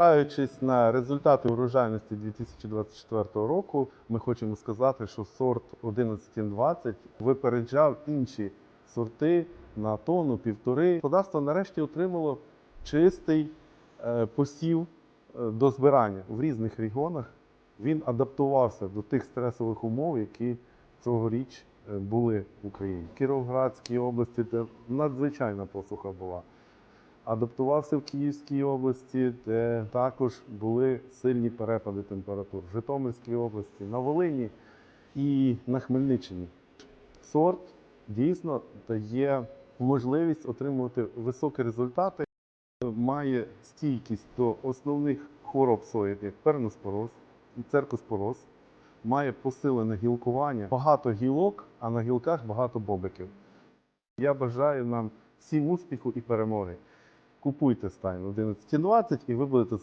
Спираючись на результати урожайності 2024 року, ми хочемо сказати, що сорт 1120 випереджав інші сорти на тонну півтори. Господарство нарешті отримало чистий е, посів е, до збирання в різних регіонах. Він адаптувався до тих стресових умов, які цьогоріч е, були в Україні. В Кіровоградській області, де надзвичайна посуха була адаптувався в Київській області, де також були сильні перепади температур. В Житомирській області, на Волині і на Хмельниччині. Сорт дійсно дає можливість отримувати високі результати, має стійкість до основних хвороб сої, як перноспороз церкоспороз, має посилене гілкування, багато гілок, а на гілках багато бобиків. Я бажаю нам всім успіху і перемоги. Купуйте стайн 1120 і ви будете